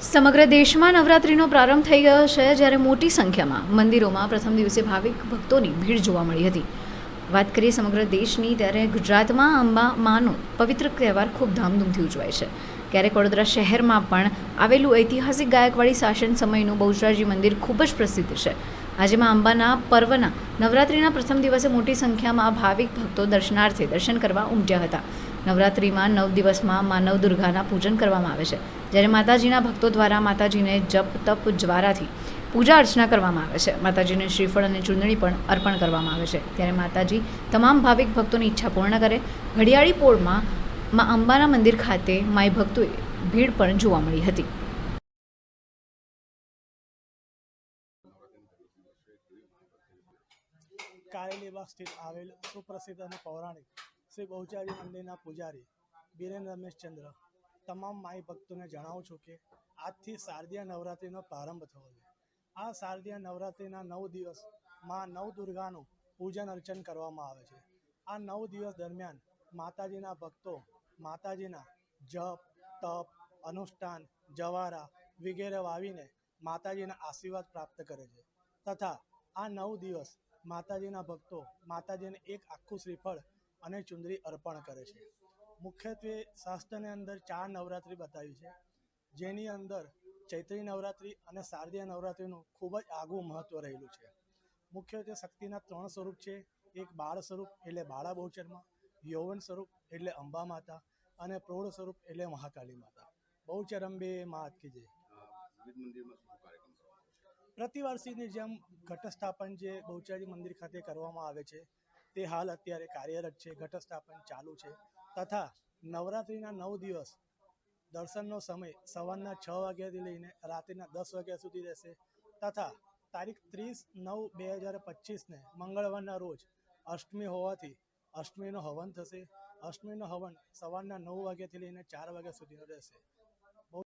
સમગ્ર દેશમાં નવરાત્રિનો પ્રારંભ થઈ ગયો છે જ્યારે મોટી સંખ્યામાં મંદિરોમાં પ્રથમ દિવસે ભાવિક ભક્તોની ભીડ જોવા મળી હતી. વાત કરીએ સમગ્ર દેશની ત્યારે ગુજરાતમાં અંબા માનો પવિત્ર તહેવાર ખૂબ ધામધૂમથી ઉજવાય છે. ક્યારેક વડોદરા શહેરમાં પણ આવેલું ઐતિહાસિક ગાયકવાડી શાસન સમયનું બહુચરાજી મંદિર ખૂબ જ પ્રસિદ્ધ છે. આજે માં અંબાના પર્વના નવરાત્રિના પ્રથમ દિવસે મોટી સંખ્યામાં ભાવિક ભક્તો દર્શનાર્થે દર્શન કરવા ઉમટ્યા હતા. નવરાત્રિમાં નવ દિવસમાં મા નવ દુર્ગાના પૂજન કરવામાં આવે છે. જ્યારે માતાજીના ભક્તો દ્વારા માતાજીને જપ, તપ, જ્વારાથી પૂજા અર્ચના કરવામાં આવે છે. માતાજીને શ્રીફળ અને ચૂંદડી પણ અર્પણ કરવામાં આવે છે. ત્યારે માતાજી તમામ ભાવિક ભક્તોની ઈચ્છા પૂર્ણ કરે. ઘડિયાળી પોળમાં મા અંબાના મંદિર ખાતે માય ભક્તોએ ભીડ પણ જોવા મળી હતી. કારેલીબાગ સ્થિત આવેલ સુપ્રસિદ્ધ અને પૌરાણિક શ્રી બહુચારી મંદિરના પૂજારી બીરેન રમેશચંદ્ર તમામ માઈ ભક્તોને જણાવું છું કે આજથી શારદીય નવરાત્રિનો પ્રારંભ થયો છે. આ શારદીય નવરાત્રિના નવ દિવસમાં નવ દુર્ગાનું પૂજન અર્ચન કરવામાં આવે છે. આ નવ દિવસ દરમિયાન માતાજીના ભક્તો માતાજીના જપ, તપ, અનુષ્ઠાન, જવારા વગેરે વાવીને માતાજીના આશીર્વાદ પ્રાપ્ત કરે છે. તથા આ નવ દિવસ માતાજીના ભક્તો માતાજીને એક આખું શ્રીફળ અને ચુંદરી અર્પણ કરે છે. મુખ્યત્વે શાસ્ત્રની અંદર ચાર નવરાત્રિ બતાવી છે, જેની અંદર ચૈત્રી નવરાત્રિ અને શારદીય નવરાત્રિનું ખૂબ જ આગવું મહત્ત્વ રહેલું છે. મુખ્યત્વે શક્તિના ત્રણ સ્વરૂપ છે, એક બાળ સ્વરૂપ એટલે બાળા બહુચરમાં, યૌવન સ્વરૂપ એટલે અંબા માતા અને પ્રૌઢ સ્વરૂપ એટલે મહાકાલી માતા. બહુચર અંબે માત કી? પ્રતિવાર્ષિકની જેમ ઘટસ્થાપન જે બહુચરાજી મંદિર ખાતે કરવામાં આવે છે તે હાલ અત્યારે કાર્યરત છે, ઘટસ્થાપન ચાલુ છે. તથા નવરાત્રિના નવ દિવસ દર્શનનો સમય સવારના છ વાગ્યાથી લઈને રાત્રિના દસ વાગ્યા સુધી રહેશે. તથા તારીખ ત્રીસ નવ બે હજાર પચીસને મંગળવારના રોજ અષ્ટમી હોવાથી અષ્ટમીનો હવન થશે. અષ્ટમીનો હવન સવારના નવ વાગ્યાથી લઈને ચાર વાગ્યા સુધીનો રહેશે.